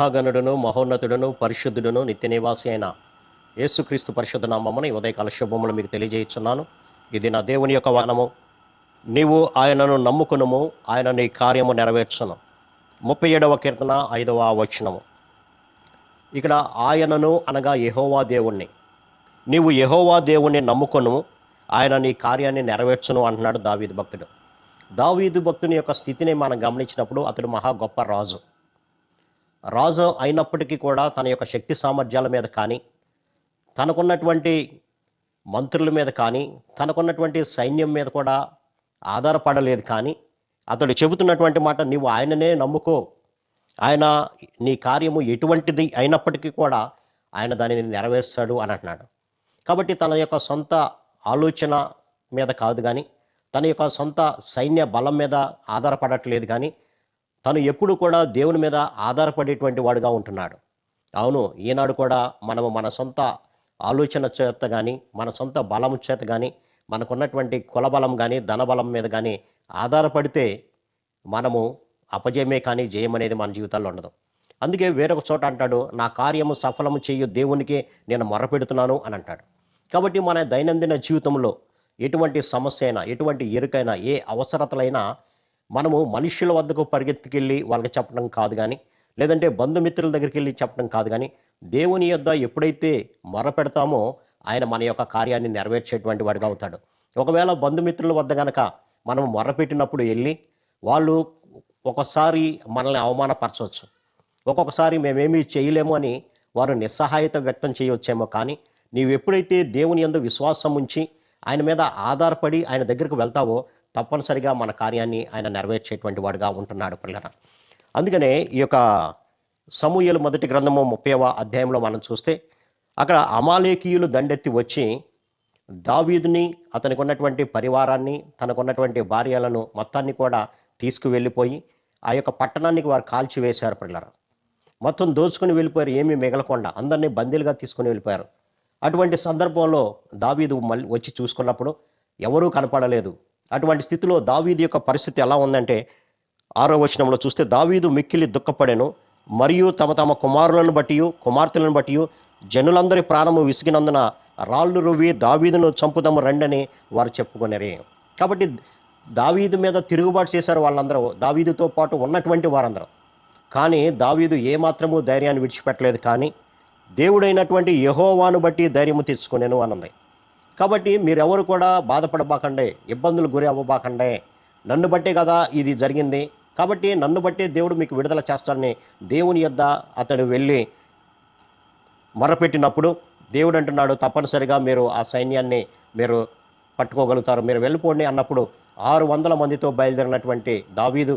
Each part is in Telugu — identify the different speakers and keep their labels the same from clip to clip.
Speaker 1: మహాగణుడును మహోన్నతుడును పరిశుద్ధుడును నిత్య నివాసి అయిన యేసుక్రీస్తు పరిశుద్ధ నామమ్మని ఉదయకాల శుభములు మీకు తెలియజేస్తున్నాను ఇది నా దేవుని యొక్క వనము నీవు ఆయనను నమ్ముకునుము ఆయన నీ కార్యము నెరవేర్చును. ముప్పై ఏడవ కీర్తన ఐదవ వచనము. ఇక్కడ ఆయనను అనగా యహోవా దేవుణ్ణి. నీవు యహోవా దేవుణ్ణి నమ్ముకొను ఆయన నీ కార్యాన్ని నెరవేర్చును అంటున్నాడు దావీదు భక్తుడు. దావీదు భక్తుని యొక్క స్థితిని మనం గమనించినప్పుడు అతడు మహా గొప్ప రాజు. రాజు అయినప్పటికీ కూడా తన యొక్క శక్తి సామర్థ్యాల మీద కానీ తనకున్నటువంటి మంత్రుల మీద కానీ తనకున్నటువంటి సైన్యం మీద కూడా ఆధారపడలేదు కానీ అతడు చెబుతున్నటువంటి మాట నీవు ఆయననే నమ్ముకో. ఆయన నీ కార్యము ఎటువంటిది అయినప్పటికీ కూడా ఆయన దానిని నెరవేర్స్తాడు అని అంటున్నాడు. కాబట్టి తన యొక్క సొంత ఆలోచన మీద కాదు కానీ తన యొక్క సొంత సైన్య బలం మీద ఆధారపడట్లేదు కానీ తను ఎప్పుడు కూడా దేవుని మీద ఆధారపడేటువంటి వాడుగా ఉంటున్నాడు. అవును ఈనాడు కూడా మనము మన సొంత ఆలోచన చేత కానీ మన సొంత బలం చేత కానీ మనకున్నటువంటి కులబలం కానీ ధనబలం మీద కానీ ఆధారపడితే మనము అపజయమే కానీ జయం అనేది మన జీవితాల్లో ఉండదు. అందుకే వేరొక చోట అంటాడు నా కార్యము సఫలము చేయు దేవునికి నేను మొరపెడుతున్నాను అని అంటాడు. కాబట్టి మన దైనందిన జీవితంలో ఎటువంటి సమస్య అయినా ఎటువంటి ఎరుకైనా ఏ అవసరతలైనా మనము మనుషుల వద్దకు పరిగెత్తుకెళ్ళి వాళ్ళకి చెప్పడం కాదు కానీ లేదంటే బంధుమిత్రుల దగ్గరికి వెళ్ళి చెప్పడం కాదు కానీ దేవుని యొద్ద ఎప్పుడైతే మొరపెడతామో ఆయన మన యొక్క కార్యాన్ని నెరవేర్చేటువంటి వాడిగా అవుతాడు. ఒకవేళ బంధుమిత్రుల వద్ద గనక మనం మొరపెట్టినప్పుడు వెళ్ళి వాళ్ళు ఒక్కొక్కసారి మనల్ని అవమానపరచవచ్చు. ఒక్కొక్కసారి మేమేమీ చేయలేము అని వారు నిస్సహాయత వ్యక్తం చేయవచ్చేమో కానీ నీవు ఎప్పుడైతే దేవుని ఎందు విశ్వాసం ఉంచి ఆయన మీద ఆధారపడి ఆయన దగ్గరకు వెళ్తావో తప్పనిసరిగా మన కార్యాన్ని ఆయన నెరవేర్చేటువంటి వాడుగా ఉంటున్నాడు పిల్లన అందుకనే ఈ యొక్క సమూహలు మొదటి గ్రంథము ముప్పైవ అధ్యాయంలో మనం చూస్తే అక్కడ అమాలేకీయులు దండెత్తి వచ్చి దావీదుని అతనికి ఉన్నటువంటి పరివారాన్ని తనకున్నటువంటి భార్యలను మొత్తాన్ని కూడా తీసుకువెళ్ళిపోయి ఆ యొక్క పట్టణానికి వారు కాల్చివేశారు పిల్లలు మొత్తం దోచుకుని వెళ్ళిపోయారు ఏమీ మిగలకుండా అందరినీ బందీలుగా తీసుకుని వెళ్ళిపోయారు. అటువంటి సందర్భంలో దావీదు మళ్ళీ వచ్చి చూసుకున్నప్పుడు ఎవరూ కనపడలేదు. అటువంటి స్థితిలో దావీదు యొక్క పరిస్థితి ఎలా ఉందంటే ఆరో వచనంలో చూస్తే దావీదు మిక్కిలి దుఃఖపడెను మరియు తమ తమ కుమారులను బట్టి కుమార్తెలను బట్టి జనులందరి ప్రాణము విసిగినందున రాళ్ళు రువి దావీదును చంపుదాము రండని వారు చెప్పుకునేరే. కాబట్టి దావీదు మీద తిరుగుబాటు చేశారు వాళ్ళందరూ దావీదుతో పాటు ఉన్నటువంటి వారందరూ. కానీ దావీదు ఏమాత్రము ధైర్యాన్ని విడిచిపెట్టలేదు కానీ దేవుడైనటువంటి యహోవాను బట్టి ధైర్యము తెచ్చుకునేను అన్నది కాబట్టి మీరెవరు కూడా బాధపడబాకండే ఇబ్బందులు గురి అవ్వబాకండే. నన్ను బట్టే కదా ఇది జరిగింది. కాబట్టి నన్ను బట్టే దేవుడు మీకు విడుదల చేస్తాడని దేవుని యొద్ద అతడు వెళ్ళి మొరపెట్టినప్పుడు దేవుడు అంటున్నాడు తప్పనిసరిగా మీరు ఆ సైన్యాన్ని మీరు పట్టుకోగలుగుతారు. మీరు వెళ్ళిపోండి అన్నప్పుడు ఆరు వందల మందితో బయలుదేరినటువంటి దావీదు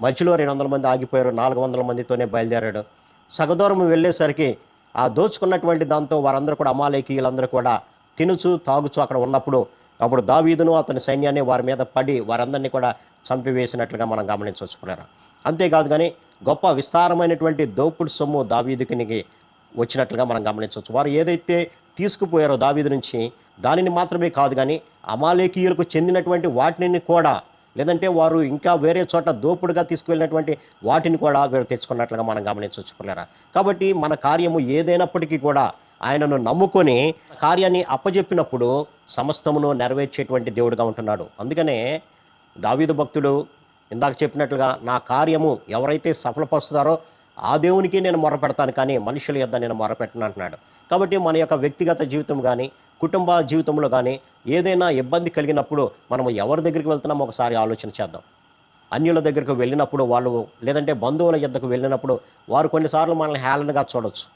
Speaker 1: మధ్యలో రెండు వందల మంది ఆగిపోయారు నాలుగు వందల మందితోనే బయలుదేరాడు. సగదూరం వెళ్ళేసరికి ఆ దోచుకున్నటువంటి దాంతో వారందరూ కూడా అమాలేకీయులందరూ కూడా తినుచు తాగుచు అక్కడ ఉన్నప్పుడు అప్పుడు దావీదును అతని సైన్యాన్ని వారి మీద పడి వారందరినీ కూడా చంపివేసినట్లుగా మనం గమనించవచ్చు అంతేకాదు కానీ గొప్ప విస్తారమైనటువంటి దోపుడు సొమ్ము దావీదుకి వచ్చినట్లుగా మనం గమనించవచ్చు. వారు ఏదైతే తీసుకుపోయారో దావీదు నుంచి దానిని మాత్రమే కాదు కానీ అమాలేకీయులకు చెందినటువంటి వాటిని కూడా లేదంటే వారు ఇంకా వేరే చోట దోపుడుగా తీసుకువెళ్ళినటువంటి వాటిని కూడా వీరు తెచ్చుకున్నట్లుగా మనం గమనించవచ్చు పిల్లరా కాబట్టి మన కార్యము ఏదైనప్పటికీ కూడా ఆయనను నమ్ముకొని కార్యాన్ని అప్పజెప్పినప్పుడు సమస్తమును నెరవేర్చేటువంటి దేవుడుగా ఉంటున్నాడు. అందుకనే దావీదు భక్తుడు ఇందాక చెప్పినట్లుగా నా కార్యము ఎవరైతే సఫలపరుస్తారో ఆ దేవునికి నేను మొరపెడతాను కానీ మనుషుల యొద్ద నేను మొరపెట్టను అంటున్నాడు. కాబట్టి మన యొక్క వ్యక్తిగత జీవితం కానీ కుటుంబ జీవితంలో కానీ ఏదైనా ఇబ్బంది కలిగినప్పుడు మనం ఎవరి దగ్గరికి వెళ్తున్నామో ఒకసారి ఆలోచన చేద్దాం. అన్యుల దగ్గరకు వెళ్ళినప్పుడు వాళ్ళు లేదంటే బంధువుల యొద్దకు వెళ్ళినప్పుడు వారు కొన్నిసార్లు మనల్ని హేళనగా చూడొచ్చు.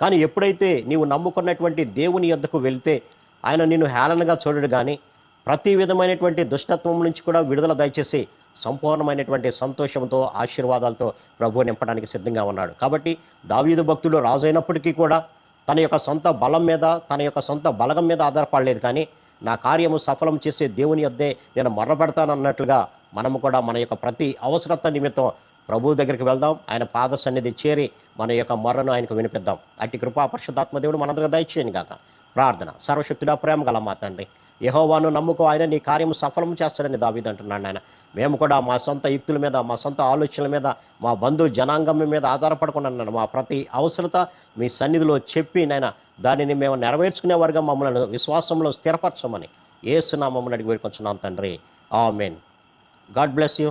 Speaker 1: కానీ ఎప్పుడైతే నీవు నమ్ముకున్నటువంటి దేవుని యొద్దకు వెళ్తే ఆయన నిన్ను హేళనగా చూడడు కానీ ప్రతి విధమైనటువంటి దుష్టత్వం నుంచి కూడా విడుదల దయచేసి సంపూర్ణమైనటువంటి సంతోషంతో ఆశీర్వాదాలతో ప్రభువు నింపడానికి సిద్ధంగా ఉన్నాడు. కాబట్టి దావీదు భక్తులు రాజు అయినప్పటికీ కూడా తన యొక్క సొంత బలం మీద తన యొక్క సొంత బలగం మీద ఆధారపడలేదు. కానీ నా కార్యము సఫలం చేసే దేవుని యొద్దే నేను మరణపెడతానన్నట్లుగా మనము కూడా మన యొక్క ప్రతి అవసరత నిమిత్తం ప్రభు దగ్గరికి వెళ్దాం. ఆయన పాద సన్నిధి చేరి మన యొక్క మొర్రను ఆయనకు వినిపిద్దాం. అట్టి కృపా పరిశుద్ధాత్మ దేవుడు మనందరికీ దయచేయను కాక ప్రార్థన. సర్వశక్తుడా ప్రేమ గల మా తండ్రి. యహోవాను నమ్ముకో ఆయన నీ కార్యము సఫలం చేస్తాడని దావీదు అంటున్నాడు ఆయన మేము కూడా మా సొంత యుక్తుల మీద మా సొంత ఆలోచనల మీద మా బంధు జనాంగం మీద ఆధారపడుకున్నాను మా ప్రతి అవసరత మీ సన్నిధిలో చెప్పి నాయన దానిని మేము నెరవేర్చుకునే వారుగా మమ్మల్ని విశ్వాసంలో స్థిరపరచమని ఏసునామమ్మని అడిగి వేడుకొంచున్నాం తండ్రి. ఆమెన్. God bless you.